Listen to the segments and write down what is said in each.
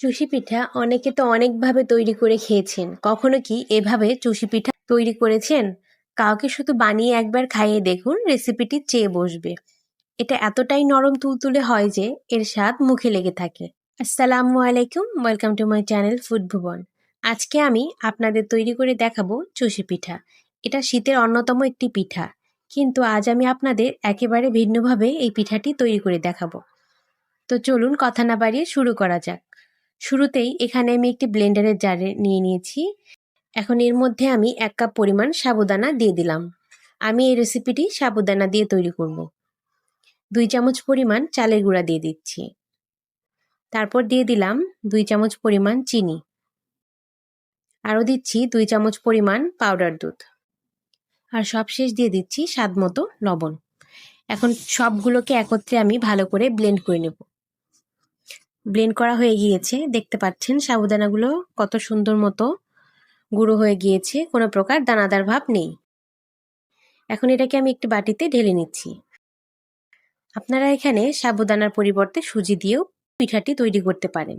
চুষি পিঠা অনেকে তো অনেকভাবে তৈরি করে খেয়েছেন। কখনো কি এভাবে চুষি পিঠা তৈরি করেছেন? কাউকে শুধু বানিয়ে একবার খাইয়ে দেখুন রেসিপিটি চেয়ে বসবে। এটা এতটাই নরম তুলতুলে হয় যে এর স্বাদ মুখে লেগে থাকে। আসসালামু আলাইকুম welcome to my channel food Bhuban আজকে আমি আপনাদের তৈরি করে দেখাবো চুষি পিঠা। এটা শীতের অন্যতম একটি পিঠা। কিন্তু আজ আমি আপনাদের একেবারে ভিন্নভাবে এই পিঠাটি তৈরি করে দেখাবো। তো চলুন কথা না বাড়িয়ে শুরু করা যাক। শুরুতেই এখানে আমি একটি ব্লেন্ডারের জারে নিয়ে নিয়েছি। এখন এর মধ্যে আমি এক কাপ পরিমাণ সাবুদানা দিয়ে দিলাম। আমি এই রেসিপিটি সাবুদানা দিয়ে তৈরি করব। দুই চামচ পরিমাণ চালের গুঁড়া দিয়ে দিচ্ছি। তারপর দিয়ে দিলাম দুই চামচ পরিমাণ চিনি। আরও দিচ্ছি দুই চামচ পরিমাণ পাউডার দুধ। আর সবশেষ দিয়ে দিচ্ছি স্বাদ মতো লবণ। এখন সবগুলোকে একত্রে আমি ভালো করে ব্লেন্ড করে নেব। ব্লেন্ড করা হয়ে গিয়েছে। দেখতে পাচ্ছেন সাবুদানাগুলো কত সুন্দর মতো গুঁড়ো হয়ে গিয়েছে। কোনো প্রকার দানাদার ভাব নেই। এখন এটাকে আমি একটি বাটিতে ঢেলে নিচ্ছি। আপনারা এখানে সাবুদানার পরিবর্তে সুজি দিয়েও পিঠাটি তৈরি করতে পারেন।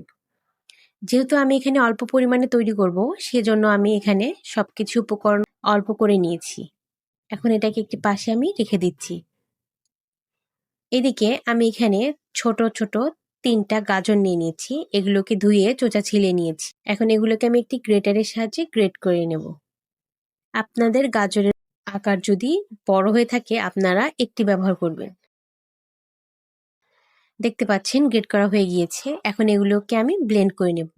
যেহেতু আমি এখানে অল্প পরিমাণে তৈরি করব, সেজন্য আমি এখানে সব কিছু উপকরণ অল্প করে নিয়েছি। এখন এটাকে একটি পাশে আমি রেখে দিচ্ছি। এদিকে আমি এখানে ছোট ছোট তিনটা গাজর নিয়ে নিয়েছি, এগুলোকে ধুয়ে চোচা ছিলে নিয়েছি। এখন এগুলোকে আমি একটি গ্রেটারের সাহায্যে গ্রেট করে নেব। আপনাদের গাজরের আকার যদি বড় হয়ে থাকে, আপনারা একটি ব্যবহার করবেন। দেখতে পাচ্ছেন গ্রেট করা হয়ে গিয়েছে। এখন এগুলোকে আমি ব্লেন্ড করে নেব।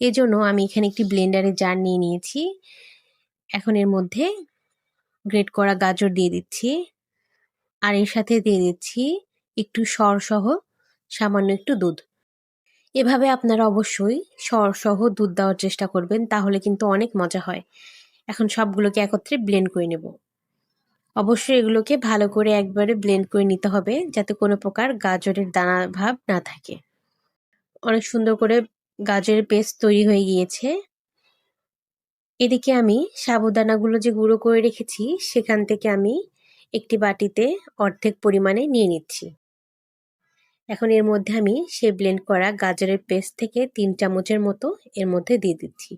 এজন্য আমি এখানে একটি ব্লেন্ডারের জার নিয়ে নিয়েছি। এখন এর মধ্যে গ্রেট করা গাজর দিয়ে দিচ্ছি। আর এর সাথে দিয়ে দিচ্ছি একটু সর সহ সামান্য একটু দুধ। এভাবে আপনারা অবশ্যই সর সহ দুধ দেওয়ার চেষ্টা করবেন, তাহলে কিন্তু অনেক মজা হয়। এখন সবগুলোকে একত্রে ব্লেন্ড করে নেব। অবশ্যই এগুলোকে ভালো করে একবারে ব্লেন্ড করে নিতে হবে, যাতে কোনো প্রকার গাজরের দানা ভাব না থাকে। অনেক সুন্দর করে গাজরের পেস্ট তৈরি হয়ে গিয়েছে। এদিকে আমি সাবুদানাগুলো যে গুঁড়ো করে রেখেছি, সেখান থেকে আমি একটি বাটিতে অর্ধেক পরিমাণে নিয়ে নিচ্ছি। এখন এর মধ্যে আমি সে ব্লেন্ড করা গাজরের পেস্ট থেকে তিন চামচের মতো এর মধ্যে দিয়ে দিচ্ছি।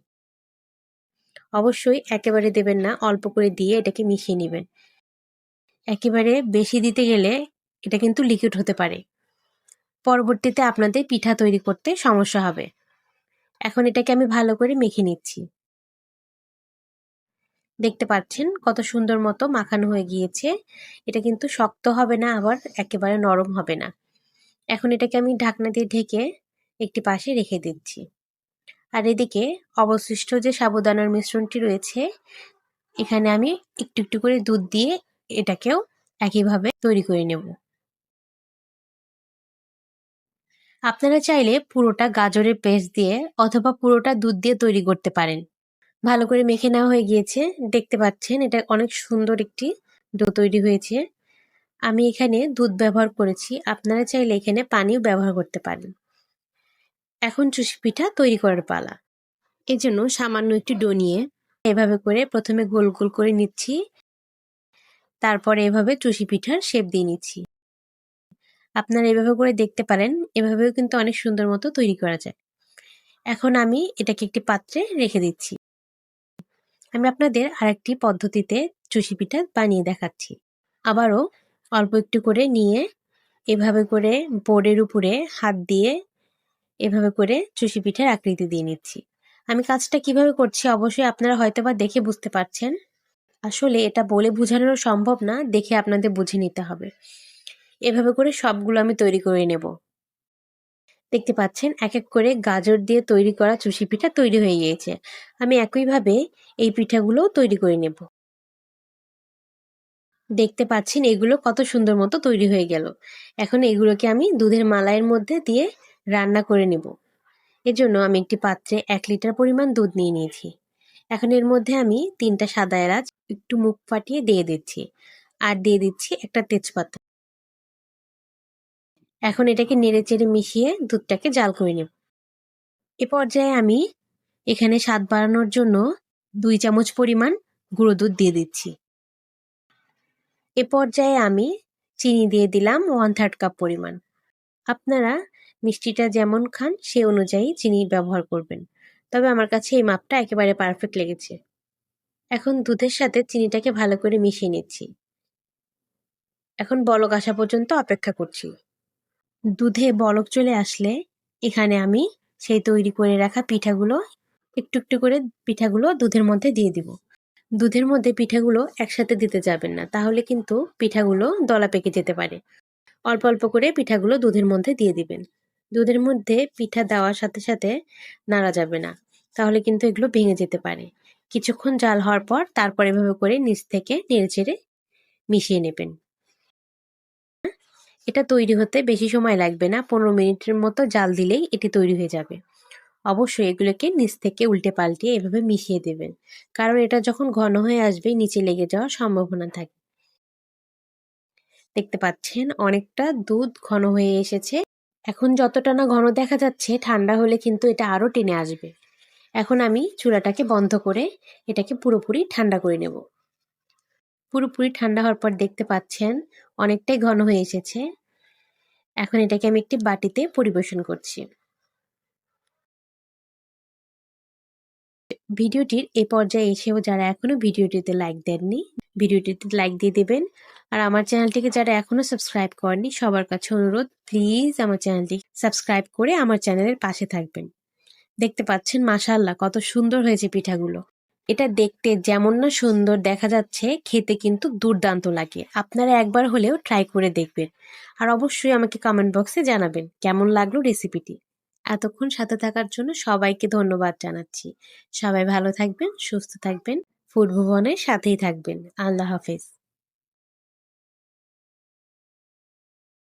অবশ্যই একেবারে দেবেন না, অল্প করে দিয়ে এটাকে মিশিয়ে নেবেন। একেবারে বেশি দিতে গেলে এটা কিন্তু লিকুইড হতে পারে। পরবর্তীতে আপনাদের পিঠা তৈরি করতে সমস্যা হবে। এখন এটাকে আমি ভালো করে মেখে নিচ্ছি। দেখতে পাচ্ছেন কত সুন্দর মতো মাখানো হয়ে গিয়েছে। এটা কিন্তু শক্ত হবে না, আবার একেবারে নরম হবে না। এখন এটাকে আমি ঢাকনা দিয়ে ঢেকে একটি পাশে রেখে দিচ্ছি। আর এদিকে অবশিষ্ট যে সাবুদানার মিশ্রণটি রয়েছে, এখানে আমি একটু একটু করে দুধ দিয়ে এটাকেও একইভাবে তৈরি করে নেব। আপনারা চাইলে পুরোটা গাজরের পেস্ট দিয়ে অথবা পুরোটা দুধ দিয়ে তৈরি করতে পারেন। ভালো করে মেখে নেওয়া হয়ে গিয়েছে। দেখতে পাচ্ছেন এটা অনেক সুন্দর একটি ডো তৈরি হয়েছে। আমি এখানে দুধ ব্যবহার করেছি, আপনারা চাইলে এখানে পানিও ব্যবহার করতে পারেন। এখন চুষি পিঠা তৈরি করার পালা। এই জন্য সামান্য একটু ডো নিয়ে এভাবে করে প্রথমে গোল গোল করে নিচ্ছি। তারপরে এভাবে চুষি পিঠার শেপ দিয়ে নিচ্ছি। আপনারা এভাবে করে দেখতে পারেন, এভাবেও কিন্তু অনেক সুন্দর মতো তৈরি করা যায়। এখন আমি এটাকে একটি পাত্রে রেখে দিচ্ছি। আমি আপনাদের আরেকটি পদ্ধতিতে চুষি পিঠা বানিয়ে দেখাচ্ছি। আবারও অল্প একটু করে নিয়ে এভাবে করে বোর্ডের উপরে হাত দিয়ে এভাবে করে চুষি পিঠার আকৃতি দিয়ে নিচ্ছি। আমি কাজটা কীভাবে করছি অবশ্যই আপনারা হয়তো বা দেখে বুঝতে পারছেন। আসলে এটা বলে বোঝানো সম্ভব না, দেখে আপনাদের বুঝে নিতে হবে। এভাবে করে সবগুলো আমি তৈরি করে নেব। দেখতে পাচ্ছেন এক এক করে গাজর দিয়ে তৈরি করা চুষি পিঠা তৈরি হয়ে গিয়েছে। আমি একইভাবে এই পিঠাগুলো তৈরি করে নেব। দেখতে পাচ্ছেন এগুলো কত সুন্দর মতো তৈরি হয়ে গেল। এখন এগুলোকে আমি দুধের মালাইয়ের মধ্যে দিয়ে রান্না করে নেব। এজন্য আমি একটি পাত্রে এক লিটার পরিমাণ দুধ নিয়ে নিয়েছি। এখন এর মধ্যে আমি তিনটা সাদা এলাচ একটু মুখ ফাটিয়ে দিয়ে দিচ্ছি আর দিয়ে দিচ্ছি একটা তেজপাতা। এখন এটাকে নেড়ে চেড়ে মিশিয়ে দুধটাকে জাল করে নেব। এ পর্যায়ে আমি এখানে স্বাদ বাড়ানোর জন্য দুই চামচ পরিমাণ গুঁড়ো দুধ দিয়ে দিচ্ছি। এ পর্যায়ে আমি চিনি দিয়ে দিলাম ওয়ান থার্ড কাপ পরিমাণ। আপনারা মিষ্টিটা যেমন খান, সে অনুযায়ী চিনি ব্যবহার করবেন। তবে আমার কাছে এই মাপটা একেবারে পারফেক্ট লেগেছে। এখন দুধের সাথে চিনিটাকে ভালো করে মিশিয়ে নিচ্ছি। এখন বলক আসা পর্যন্ত অপেক্ষা করছি। দুধে বলক চলে আসলে এখানে আমি সেই তৈরি করে রাখা পিঠাগুলো, একটু একটু করে পিঠাগুলো দুধের মধ্যে দিয়ে দিব। দুধের মধ্যে পিঠাগুলো একসাথে দিতে যাবেন না, তাহলে কিন্তু পিঠাগুলো দলা পেকে যেতে পারে। অল্প অল্প করে পিঠাগুলো দুধের মধ্যে দিয়ে দিবেন। দুধের মধ্যে পিঠা দেওয়ার সাথে সাথে নাড়া যাবে না, তাহলে কিন্তু এগুলো ভেঙে যেতে পারে। কিছুক্ষণ জাল হওয়ার পর তারপর এভাবে করে নিচ থেকে নেড়ে চেড়ে মিশিয়ে নেবেন। এটা তৈরি হতে বেশি সময় লাগবে না, পনেরো মিনিটের মতো জাল দিলেই এটি তৈরি হয়ে যাবে। অবশ্যই এগুলোকে নিচ থেকে উল্টে পাল্টে এভাবে মিশিয়ে দেবেন। কারণ এটা যখন ঘন হয়ে আসবে, নিচে লেগে যাওয়ার সম্ভাবনা থাকে। দেখতে পাচ্ছেন, অনেকটা দুধ ঘন হয়ে এসেছে। এখন যতটা না ঘন দেখা যাচ্ছে, ঠান্ডা হলে কিন্তু এটা আরও টেনে আসবে। এখন আমি চুলাটাকে বন্ধ করে এটাকে পুরোপুরি ঠান্ডা করে নেব। পুরোপুরি ঠান্ডা হওয়ার পর দেখতে পাচ্ছেন, অনেকটাই ঘন হয়ে এসেছে। এখন এটাকে আমি একটি বাটিতে পরিবেশন করছি। ভিডিওটির এ পর্যায়ে এসেও যারা এখনও ভিডিওটিতে লাইক দেননি, ভিডিওটিতে লাইক দিয়ে দেবেন। আর আমার চ্যানেলটিকে যারা এখনও সাবস্ক্রাইব করেনি সবার কাছে অনুরোধ প্লিজ আমার চ্যানেলটি সাবস্ক্রাইব করে আমার চ্যানেলের পাশে থাকবেন। দেখতে পাচ্ছেন মাশাল্লাহ কত সুন্দর হয়েছে পিঠাগুলো। এটা দেখতে যেমন না সুন্দর দেখা যাচ্ছে, খেতে কিন্তু দুর্দান্ত লাগে। আপনারা একবার হলেও ট্রাই করে দেখবেন। আর অবশ্যই আমাকে কমেন্ট বক্সে জানাবেন, কেমন লাগল রেসিপিটি এতক্ষণ সাথে থাকার জন্য সবাইকে ধন্যবাদ জানাচ্ছি। সবাই ভালো থাকবেন, সুস্থ থাকবেন ফুড ভুবনের সাথেই থাকবেন। আল্লাহ হাফেজ।